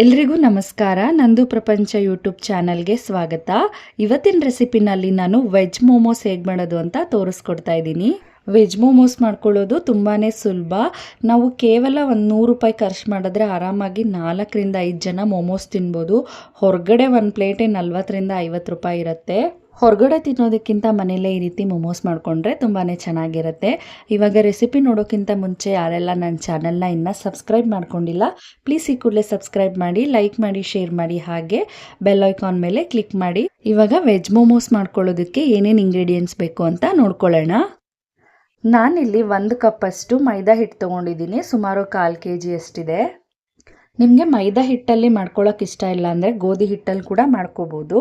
ಎಲ್ರಿಗೂ ನಮಸ್ಕಾರ. ನಂದು ಪ್ರಪಂಚ ಯೂಟ್ಯೂಬ್ ಚಾನಲ್ಗೆ ಸ್ವಾಗತ. ಇವತ್ತಿನ ರೆಸಿಪಿನಲ್ಲಿ ನಾನು ವೆಜ್ ಮೋಮೋಸ್ ಹೇಗೆ ಮಾಡೋದು ಅಂತ ತೋರಿಸ್ಕೊಡ್ತಾ ಇದ್ದೀನಿ. ವೆಜ್ ಮೋಮೋಸ್ ಮಾಡ್ಕೊಳ್ಳೋದು ತುಂಬಾ ಸುಲಭ. ನಾವು ಕೇವಲ ಒಂದು ನೂರು ರೂಪಾಯಿ ಖರ್ಚು ಮಾಡಿದ್ರೆ ಆರಾಮಾಗಿ ನಾಲ್ಕರಿಂದ ಐದು ಜನ ಮೋಮೋಸ್ ತಿನ್ಬೋದು. ಹೊರಗಡೆ ಒಂದು ಪ್ಲೇಟೇ ನಲ್ವತ್ತರಿಂದ ಐವತ್ತು ರೂಪಾಯಿ ಇರುತ್ತೆ. ಹೊರಗಡೆ ತಿನ್ನೋದಕ್ಕಿಂತ ಮನೆಯಲ್ಲೇ ಈ ರೀತಿ ಮೊಮೋಸ್ ಮಾಡಿಕೊಂಡ್ರೆ ತುಂಬಾ ಚೆನ್ನಾಗಿರುತ್ತೆ. ಇವಾಗ ರೆಸಿಪಿ ನೋಡೋಕ್ಕಿಂತ ಮುಂಚೆ ಯಾರೆಲ್ಲ ನನ್ನ ಚಾನಲ್ನ ಇನ್ನೂ ಸಬ್ಸ್ಕ್ರೈಬ್ ಮಾಡ್ಕೊಂಡಿಲ್ಲ ಪ್ಲೀಸ್ ಈ ಕೂಡಲೇ ಸಬ್ಸ್ಕ್ರೈಬ್ ಮಾಡಿ ಲೈಕ್ ಮಾಡಿ ಶೇರ್ ಮಾಡಿ ಹಾಗೆ ಬೆಲ್ ಐಕಾನ್ ಮೇಲೆ ಕ್ಲಿಕ್ ಮಾಡಿ. ಇವಾಗ ವೆಜ್ ಮೋಮೋಸ್ ಮಾಡ್ಕೊಳ್ಳೋದಕ್ಕೆ ಏನೇನು ಇಂಗ್ರೀಡಿಯೆಂಟ್ಸ್ ಬೇಕು ಅಂತ ನೋಡ್ಕೊಳ್ಳೋಣ. ನಾನಿಲ್ಲಿ ಒಂದು ಕಪ್ಪಷ್ಟು ಮೈದಾ ಹಿಟ್ಟು ತೊಗೊಂಡಿದ್ದೀನಿ, ಸುಮಾರು ಕಾಲು ಕೆ ಜಿ ಅಷ್ಟಿದೆ. ನಿಮಗೆ ಮೈದಾ ಹಿಟ್ಟಲ್ಲಿ ಮಾಡ್ಕೊಳ್ಳೋಕೆ ಇಷ್ಟ ಇಲ್ಲ ಅಂದರೆ ಗೋಧಿ ಹಿಟ್ಟಲ್ಲಿ ಕೂಡ ಮಾಡ್ಕೋಬೋದು.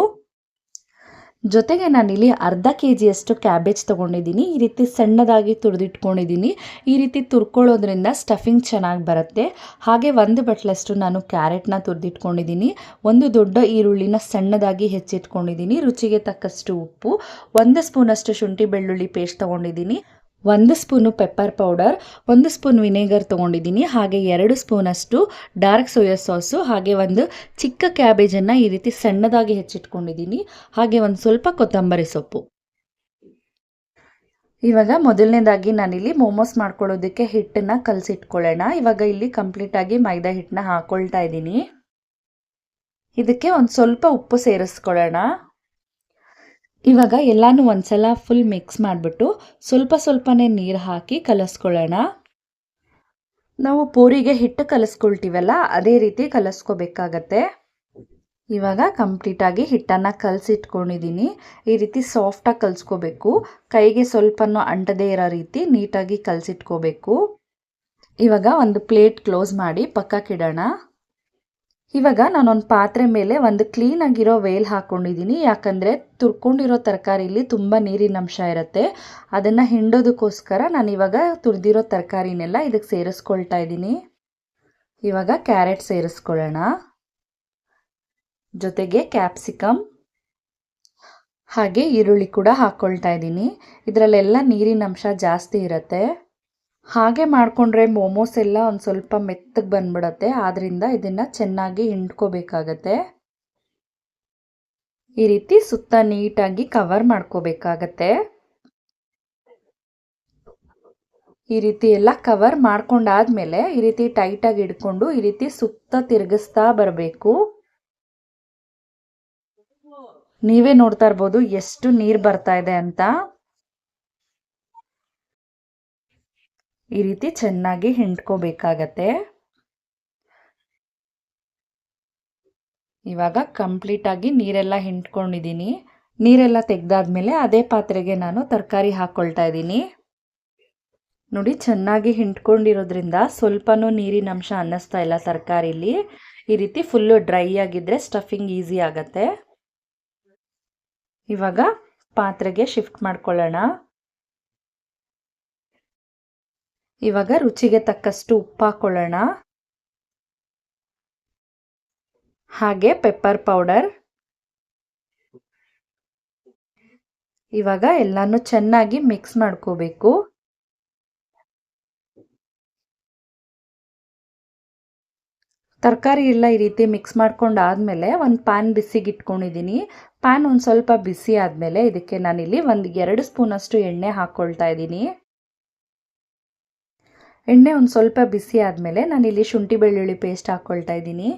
ಜೊತೆಗೆ ನಾನಿಲ್ಲಿ ಅರ್ಧ ಕೆ ಜಿಯಷ್ಟು ಕ್ಯಾಬೇಜ್ ತೊಗೊಂಡಿದ್ದೀನಿ. ಈ ರೀತಿ ಸಣ್ಣದಾಗಿ ತುರಿದಿಟ್ಕೊಂಡಿದ್ದೀನಿ. ಈ ರೀತಿ ತುರ್ಕೊಳ್ಳೋದ್ರಿಂದ ಸ್ಟಫಿಂಗ್ ಚೆನ್ನಾಗಿ ಬರುತ್ತೆ. ಹಾಗೆ ಒಂದು ಬಟ್ಲಷ್ಟು ನಾನು ಕ್ಯಾರೆಟ್ನ ತುರಿದಿಟ್ಕೊಂಡಿದ್ದೀನಿ. ಒಂದು ದೊಡ್ಡ ಈರುಳ್ಳಿನ ಸಣ್ಣದಾಗಿ ಹೆಚ್ಚಿಟ್ಕೊಂಡಿದ್ದೀನಿ. ರುಚಿಗೆ ತಕ್ಕಷ್ಟು ಉಪ್ಪು. ಒಂದು ಸ್ಪೂನಷ್ಟು ಶುಂಠಿ ಬೆಳ್ಳುಳ್ಳಿ ಪೇಸ್ಟ್ ತೊಗೊಂಡಿದ್ದೀನಿ. ಒಂದು ಸ್ಪೂನು ಪೆಪ್ಪರ್ ಪೌಡರ್ ಒಂದು ಸ್ಪೂನ್ ವಿನೆಗರ್ ತೊಗೊಂಡಿದ್ದೀನಿ, ಹಾಗೆ ಎರಡು ಸ್ಪೂನಷ್ಟು ಡಾರ್ಕ್ ಸೋಯಾ ಸಾಸು ಹಾಗೆ ಒಂದು ಚಿಕ್ಕ ಕ್ಯಾಬೇಜನ್ನು ಈ ರೀತಿ ಸಣ್ಣದಾಗಿ ಹೆಚ್ಚಿಟ್ಕೊಂಡಿದ್ದೀನಿ, ಹಾಗೆ ಒಂದು ಸ್ವಲ್ಪ ಕೊತ್ತಂಬರಿ ಸೊಪ್ಪು. ಇವಾಗ ಮೊದಲನೇದಾಗಿ ನಾನಿಲ್ಲಿ ಮೋಮೋಸ್ ಮಾಡ್ಕೊಳ್ಳೋದಕ್ಕೆ ಹಿಟ್ಟನ್ನು ಕಲಸಿಟ್ಕೊಳ್ಳೋಣ. ಇವಾಗ ಇಲ್ಲಿ ಕಂಪ್ಲೀಟಾಗಿ ಮೈದಾ ಹಿಟ್ಟನ್ನ ಹಾಕ್ಕೊಳ್ತಾ ಇದ್ದೀನಿ. ಇದಕ್ಕೆ ಒಂದು ಸ್ವಲ್ಪ ಉಪ್ಪು ಸೇರಿಸ್ಕೊಳ್ಳೋಣ. ಇವಾಗ ಎಲ್ಲಾನು ಒಂದ್ಸಲ ಫುಲ್ ಮಿಕ್ಸ್ ಮಾಡಿಬಿಟ್ಟು ಸ್ವಲ್ಪ ಸ್ವಲ್ಪನೇ ನೀರು ಹಾಕಿ ಕಲಸ್ಕೊಳ್ಳೋಣ. ನಾವು ಪೂರಿಗೆ ಹಿಟ್ಟು ಕಲಸ್ಕೊಳ್ತೀವಲ್ಲ, ಅದೇ ರೀತಿ ಕಲಿಸ್ಕೋಬೇಕಾಗತ್ತೆ. ಇವಾಗ ಕಂಪ್ಲೀಟಾಗಿ ಹಿಟ್ಟನ್ನು ಕಲಸಿಟ್ಕೊಂಡಿದ್ದೀನಿ ಈ ರೀತಿ ಸಾಫ್ಟಾಗಿ ಕಲಿಸ್ಕೋಬೇಕು. ಕೈಗೆ ಸ್ವಲ್ಪನೂ ಅಂಟದೇ ಇರೋ ರೀತಿ ನೀಟಾಗಿ ಕಲಸಿಟ್ಕೋಬೇಕು. ಇವಾಗ ಒಂದು ಪ್ಲೇಟ್ ಕ್ಲೋಸ್ ಮಾಡಿ ಪಕ್ಕಕ್ಕಿಡೋಣ. ಇವಾಗ ನಾನೊಂದು ಪಾತ್ರೆ ಮೇಲೆ ಒಂದು ಕ್ಲೀನಾಗಿರೋ ವೇಲ್ ಹಾಕ್ಕೊಂಡಿದ್ದೀನಿ ಯಾಕಂದರೆ ತುರ್ಕೊಂಡಿರೋ ತರಕಾರಿಲಿ ತುಂಬ ನೀರಿನ ಅಂಶ ಇರುತ್ತೆ. ಅದನ್ನು ಹಿಂಡೋದಕ್ಕೋಸ್ಕರ ನಾನು ಇವಾಗ ತುರಿದಿರೋ ತರಕಾರಿನೆಲ್ಲ ಇದಕ್ಕೆ ಸೇರಿಸ್ಕೊಳ್ತಾ ಇದ್ದೀನಿ ಇವಾಗ ಕ್ಯಾರೆಟ್ ಸೇರಿಸ್ಕೊಳ್ಳೋಣ. ಜೊತೆಗೆ ಕ್ಯಾಪ್ಸಿಕಮ್ ಹಾಗೆ ಈರುಳ್ಳಿ ಕೂಡ ಹಾಕ್ಕೊಳ್ತಾ ಇದ್ದೀನಿ ಇದರಲ್ಲೆಲ್ಲ ನೀರಿನ ಅಂಶ ಜಾಸ್ತಿ ಇರುತ್ತೆ. ಹಾಗೆ ಮಾಡಿಕೊಂಡ್ರೆ ಮೋಮೋಸ್ ಎಲ್ಲ ಒಂದು ಸ್ವಲ್ಪ ಮೆತ್ತಗೆ ಬಂದ್ಬಿಡತ್ತೆ. ಆದ್ದರಿಂದ ಇದನ್ನು ಚೆನ್ನಾಗಿ ಹಿಂಡ್ಕೋಬೇಕಾಗತ್ತೆ. ಈ ರೀತಿ ಸುತ್ತ ನೀಟಾಗಿ ಕವರ್ ಮಾಡ್ಕೋಬೇಕಾಗತ್ತೆ. ಈ ರೀತಿ ಎಲ್ಲ ಕವರ್ ಮಾಡ್ಕೊಂಡಾದ್ಮೇಲೆ ಈ ರೀತಿ ಟೈಟಾಗಿ ಹಿಡ್ಕೊಂಡು ಈ ರೀತಿ ಸುತ್ತ ತಿರುಗಿಸ್ತಾ ಬರಬೇಕು. ನೀವೇ ನೋಡ್ತಾ ಇರ್ಬೋದು ಎಷ್ಟು ನೀರು ಬರ್ತಾ ಇದೆ ಅಂತ. ಈ ರೀತಿ ಚೆನ್ನಾಗಿ ಹಿಂಡ್ಕೋಬೇಕಾಗತ್ತೆ. ಇವಾಗ ಕಂಪ್ಲೀಟಾಗಿ ನೀರೆಲ್ಲ ಹಿಂಡ್ಕೊಂಡಿದ್ದೀನಿ. ನೀರೆಲ್ಲ ತೆಗೆದಾದ್ಮೇಲೆ ಅದೇ ಪಾತ್ರೆಗೆ ನಾನು ತರಕಾರಿ ಹಾಕ್ಕೊಳ್ತಾ ಇದ್ದೀನಿ. ನೋಡಿ, ಚೆನ್ನಾಗಿ ಹಿಂಡ್ಕೊಂಡಿರೋದ್ರಿಂದ ಸ್ವಲ್ಪನೂ ನೀರಿನ ಅಂಶ ಅನ್ನಿಸ್ತಾ ಇಲ್ಲ ತರಕಾರಿಲಿ. ಈ ರೀತಿ ಫುಲ್ಲು ಡ್ರೈ ಆಗಿದ್ರೆ ಸ್ಟಫಿಂಗ್ ಈಸಿ ಆಗತ್ತೆ. ಇವಾಗ ಪಾತ್ರೆಗೆ ಶಿಫ್ಟ್ ಮಾಡ್ಕೊಳ್ಳೋಣ. ಇವಾಗ ರುಚಿಗೆ ತಕ್ಕಷ್ಟು ಉಪ್ಪು ಹಾಕೊಳ್ಳೋಣ ಹಾಗೆ ಪೆಪ್ಪರ್ ಪೌಡರ್ ಇವಾಗ ಎಲ್ಲಾನು ಚೆನ್ನಾಗಿ ಮಿಕ್ಸ್ ಮಾಡ್ಕೋಬೇಕು. ತರಕಾರಿ ಎಲ್ಲ ಈ ರೀತಿ ಮಿಕ್ಸ್ ಮಾಡ್ಕೊಂಡು ಆದಮೇಲೆ ಒಂದು ಪ್ಯಾನ್ ಬಿಸಿಗೆ ಇಟ್ಕೊಂಡಿದ್ದೀನಿ ಪ್ಯಾನ್ ಒಂದು ಸ್ವಲ್ಪ ಬಿಸಿ ಆದಮೇಲೆ ಇದಕ್ಕೆ ನಾನಿಲ್ಲಿ ಒಂದು ಎರಡು ಸ್ಪೂನಷ್ಟು ಎಣ್ಣೆ ಹಾಕ್ಕೊಳ್ತಾ ಇದ್ದೀನಿ ಎಣ್ಣೆ ಒಂದು ಸ್ವಲ್ಪ ಬಿಸಿ ಆದಮೇಲೆ ನಾನಿಲ್ಲಿ ಶುಂಠಿ ಬೆಳ್ಳುಳ್ಳಿ ಪೇಸ್ಟ್ ಹಾಕ್ಕೊಳ್ತಾ ಇದ್ದೀನಿ.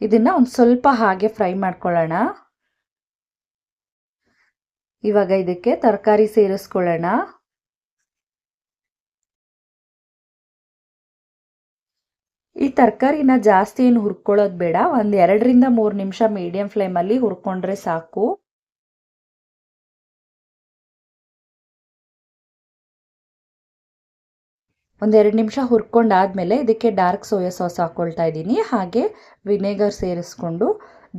ಇದನ್ನು ಒಂದು ಸ್ವಲ್ಪ ಹಾಗೆ ಫ್ರೈ ಮಾಡ್ಕೊಳ್ಳೋಣ. ಇವಾಗ ಇದಕ್ಕೆ ತರಕಾರಿ ಸೇರಿಸ್ಕೊಳ್ಳೋಣ. ಈ ತರಕಾರಿನ ಜಾಸ್ತಿ ಏನು ಹುರ್ಕೊಳ್ಳೋದು ಬೇಡ, ಒಂದು ಎರಡರಿಂದ ಮೂರು ನಿಮಿಷ ಮೀಡಿಯಂ ಫ್ಲೇಮಲ್ಲಿ ಹುರ್ಕೊಂಡ್ರೆ ಸಾಕು. ಒಂದೆರಡು ನಿಮಿಷ ಹುರ್ಕೊಂಡಾದಮೇಲೆ ಇದಕ್ಕೆ ಡಾರ್ಕ್ ಸೋಯಾ ಸಾಸ್ ಹಾಕ್ಕೊಳ್ತಾ ಇದ್ದೀನಿ. ಹಾಗೆ ವಿನೆಗರ್ ಸೇರಿಸ್ಕೊಂಡು,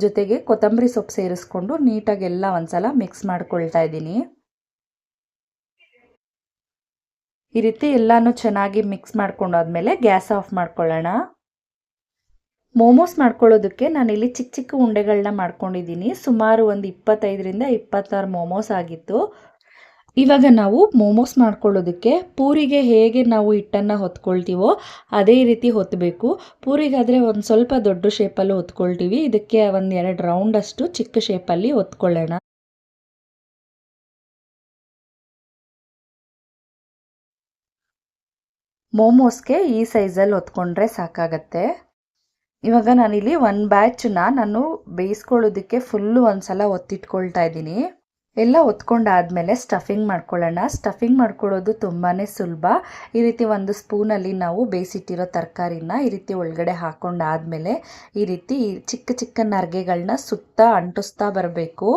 ಜೊತೆಗೆ ಕೊತ್ತಂಬರಿ ಸೊಪ್ಪು ಸೇರಿಸ್ಕೊಂಡು ನೀಟಾಗಿ ಎಲ್ಲ ಒಂದ್ಸಲ ಮಿಕ್ಸ್ ಮಾಡ್ಕೊಳ್ತಾ ಇದ್ದೀನಿ. ಈ ರೀತಿ ಎಲ್ಲನೂ ಚೆನ್ನಾಗಿ ಮಿಕ್ಸ್ ಮಾಡ್ಕೊಂಡಾದ್ಮೇಲೆ ಗ್ಯಾಸ್ ಆಫ್ ಮಾಡ್ಕೊಳ್ಳೋಣ. ಮೋಮೋಸ್ ಮಾಡ್ಕೊಳ್ಳೋದಕ್ಕೆ ನಾನಿಲ್ಲಿ ಚಿಕ್ಕ ಚಿಕ್ಕ ಉಂಡೆಗಳನ್ನ ಮಾಡ್ಕೊಂಡಿದ್ದೀನಿ. ಸುಮಾರು ಒಂದು ಇಪ್ಪತ್ತೈದರಿಂದ ಇಪ್ಪತ್ತಾರು ಮೋಮೋಸ್ ಆಗಿತ್ತು. ಇವಾಗ ನಾವು ಮೋಮೋಸ್ ಮಾಡ್ಕೊಳ್ಳೋದಕ್ಕೆ ಪೂರಿಗೆ ಹೇಗೆ ನಾವು ಹಿಟ್ಟನ್ನು ಹೊತ್ಕೊಳ್ತೀವೋ ಅದೇ ರೀತಿ ಹೊತ್ತಬೇಕು ಪೂರಿಗಾದರೆ ಒಂದು ಸ್ವಲ್ಪ ದೊಡ್ಡ ಶೇಪಲ್ಲಿ ಹೊತ್ಕೊಳ್ತೀವಿ. ಇದಕ್ಕೆ ಒಂದು ಎರಡು ರೌಂಡಷ್ಟು ಚಿಕ್ಕ ಶೇಪಲ್ಲಿ ಹೊತ್ಕೊಳ್ಳೋಣ. ಮೋಮೋಸ್ಗೆ ಈ ಸೈಜಲ್ಲಿ ಹೊತ್ಕೊಂಡ್ರೆ ಸಾಕಾಗತ್ತೆ. ಇವಾಗ ನಾನಿಲ್ಲಿ ಒಂದು ಬ್ಯಾಚನ್ನ ನಾನು ಬೇಯಿಸ್ಕೊಳ್ಳೋದಕ್ಕೆ ಫುಲ್ಲು ಒಂದು ಸಲ ಒತ್ತಿಟ್ಕೊಳ್ತಾ ಇದ್ದೀನಿ. ಎಲ್ಲ ಆದಮೇಲೆ ಸ್ಟಫಿಂಗ್ ಮಾಡ್ಕೊಳ್ಳೋಣ. ಸ್ಟಫಿಂಗ್ ಮಾಡ್ಕೊಳ್ಳೋದು ತುಂಬಾ ಸುಲಭ. ಈ ರೀತಿ ಒಂದು ಸ್ಪೂನಲ್ಲಿ ನಾವು ಬೇಯಿಸಿಟ್ಟಿರೋ ತರಕಾರಿನ ಈ ರೀತಿ ಒಳಗಡೆ ಹಾಕೊಂಡಾದಮೇಲೆ ಈ ರೀತಿ ಚಿಕ್ಕ ಚಿಕ್ಕ ನರ್ಗೆಗಳನ್ನ ಸುತ್ತ ಅಂಟಿಸ್ತಾ ಬರಬೇಕು.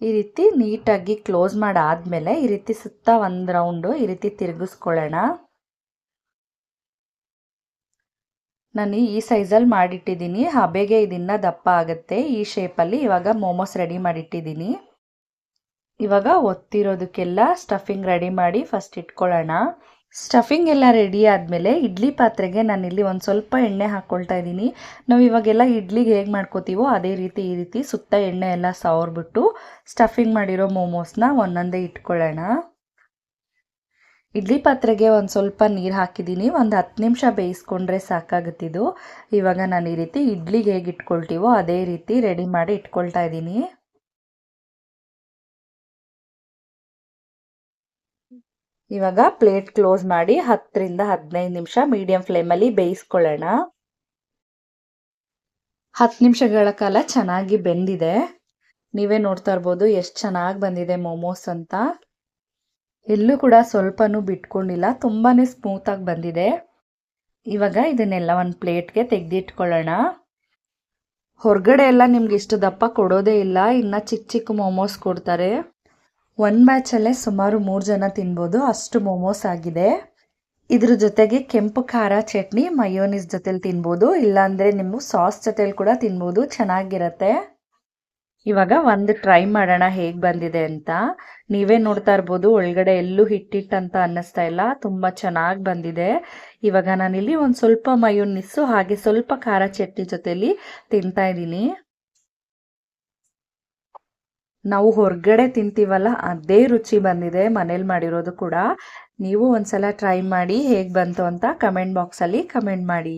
ಈ ರೀತಿ ನೀಟಾಗಿ ಕ್ಲೋಸ್ ಮಾಡಾದಮೇಲೆ ಈ ರೀತಿ ಸುತ್ತ ಒಂದು ರೌಂಡು ಈ ರೀತಿ ತಿರುಗಿಸ್ಕೊಳ್ಳೋಣ. ನಾನು ಈ ಸೈಜಲ್ಲಿ ಮಾಡಿಟ್ಟಿದ್ದೀನಿ. ಹಬೆಗೆ ಇದನ್ನು ದಪ್ಪ ಆಗುತ್ತೆ. ಈ ಶೇಪಲ್ಲಿ ಇವಾಗ ಮೋಮೋಸ್ ರೆಡಿ ಮಾಡಿಟ್ಟಿದ್ದೀನಿ. ಇವಾಗ ಒತ್ತಿರೋದಕ್ಕೆಲ್ಲ ಸ್ಟಫಿಂಗ್ ರೆಡಿ ಮಾಡಿ ಫಸ್ಟ್ ಇಟ್ಕೊಳ್ಳೋಣ. ಸ್ಟಫಿಂಗ್ ಎಲ್ಲ ರೆಡಿ ಆದಮೇಲೆ ಇಡ್ಲಿ ಪಾತ್ರೆಗೆ ನಾನಿಲ್ಲಿ ಒಂದು ಸ್ವಲ್ಪ ಎಣ್ಣೆ ಹಾಕ್ಕೊಳ್ತಾ ಇದ್ದೀನಿ. ನಾವು ಇವಾಗೆಲ್ಲ ಇಡ್ಲಿಗೆ ಹೇಗೆ ಮಾಡ್ಕೋತೀವೋ ಅದೇ ರೀತಿ ಈ ರೀತಿ ಸುತ್ತ ಎಣ್ಣೆ ಎಲ್ಲ ಸವರ್ಬಿಟ್ಟು ಸ್ಟಫಿಂಗ್ ಮಾಡಿರೋ ಮೋಮೋಸ್ನ ಒಂದೊಂದೇ ಇಟ್ಕೊಳ್ಳೋಣ. ಇಡ್ಲಿ ಪಾತ್ರೆಗೆ ಒಂದು ಸ್ವಲ್ಪ ನೀರು ಹಾಕಿದ್ದೀನಿ ಒಂದು ಹತ್ತು ನಿಮಿಷ ಬೇಯಿಸ್ಕೊಂಡ್ರೆ ಸಾಕಾಗುತ್ತಿದ್ದು ಇವಾಗ ನಾನು ಈ ರೀತಿ ಇಡ್ಲಿಗೆ ಹೇಗೆ ಇಟ್ಕೊಳ್ತೀವೋ ಅದೇ ರೀತಿ ರೆಡಿ ಮಾಡಿ ಇಟ್ಕೊಳ್ತಾ ಇದ್ದೀನಿ ಇವಾಗ ಪ್ಲೇಟ್ ಕ್ಲೋಸ್ ಮಾಡಿ ಹತ್ತರಿಂದ ಹದಿನೈದು ನಿಮಿಷ ಮೀಡಿಯಂ ಫ್ಲೇಮಲ್ಲಿ ಬೇಯಿಸ್ಕೊಳ್ಳೋಣ. ಹತ್ತು ನಿಮಿಷಗಳ ಕಾಲ ಚೆನ್ನಾಗಿ ಬೆಂದಿದೆ. ನೀವೇ ನೋಡ್ತಾ ಇರ್ಬೋದು ಎಷ್ಟು ಚೆನ್ನಾಗಿ ಬಂದಿದೆ ಮೋಮೋಸ್ ಅಂತ. ಎಲ್ಲೂ ಕೂಡ ಸ್ವಲ್ಪನೂ ಬಿಟ್ಕೊಂಡಿಲ್ಲ ತುಂಬಾ ಸ್ಮೂತಾಗಿ ಬಂದಿದೆ. ಇವಾಗ ಇದನ್ನೆಲ್ಲ ಒಂದು ಪ್ಲೇಟ್ಗೆ ತೆಗೆದಿಟ್ಕೊಳ್ಳೋಣ. ಹೊರಗಡೆ ಎಲ್ಲ ನಿಮ್ಗೆ ಇಷ್ಟು ದಪ್ಪ ಕೊಡೋದೇ ಇಲ್ಲ, ಇನ್ನು ಚಿಕ್ಕ ಚಿಕ್ಕ ಮೋಮೋಸ್ ಕೊಡ್ತಾರೆ. ಒಂದು ಬ್ಯಾಚಲ್ಲೇ ಸುಮಾರು ಮೂರು ಜನ ತಿನ್ಬೋದು, ಅಷ್ಟು ಮೋಮೋಸ್ ಆಗಿದೆ. ಇದ್ರ ಜೊತೆಗೆ ಕೆಂಪು ಖಾರ ಚಟ್ನಿ, ಮಯೋನಿಸ್ ಜೊತೆಲಿ ತಿನ್ಬೋದು, ಇಲ್ಲಾಂದರೆ ನೀವು ಸಾಸ್ ಜೊತೆಲಿ ಕೂಡ ತಿನ್ಬೋದು, ಚೆನ್ನಾಗಿರತ್ತೆ. ಇವಾಗ ಒಂದು ಟ್ರೈ ಮಾಡೋಣ ಹೇಗೆ ಬಂದಿದೆ ಅಂತ. ನೀವೇ ನೋಡ್ತಾ ಇರ್ಬೋದು, ಒಳಗಡೆ ಎಲ್ಲೂ ಹಿಟ್ಟಿಟ್ಟು ಅಂತ ಅನ್ನಿಸ್ತಾ ಇಲ್ಲ. ತುಂಬ ಚೆನ್ನಾಗಿ ಬಂದಿದೆ. ಇವಾಗ ನಾನಿಲ್ಲಿ ಒಂದು ಸ್ವಲ್ಪ ಮಯೋನಿಸ್ಸು ಹಾಗೆ ಸ್ವಲ್ಪ ಖಾರ ಚಟ್ನಿ ಜೊತೆಲಿ ತಿಂತಾ ಇದ್ದೀನಿ. ನಾವು ಹೊರಗಡೆ ತಿಂತೀವಲ್ಲ, ಅದೇ ರುಚಿ ಬಂದಿದೆ ಮನೇಲಿ ಮಾಡಿರೋದು ಕೂಡ. ನೀವು ಒಂದ್ಸಲ ಟ್ರೈ ಮಾಡಿ ಹೇಗೆ ಬಂತು ಅಂತ ಕಮೆಂಟ್ ಬಾಕ್ಸಲ್ಲಿ ಕಮೆಂಟ್ ಮಾಡಿ.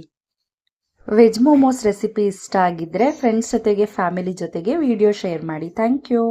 ವೆಜ್ ಮೋಮೋಸ್ ರೆಸಿಪಿ ಇಷ್ಟ ಆಗಿದ್ದರೆ ಫ್ರೆಂಡ್ಸ್ ಜೊತೆಗೆ ಫ್ಯಾಮಿಲಿ ಜೊತೆಗೆ ವಿಡಿಯೋ ಶೇರ್ ಮಾಡಿ. Thank you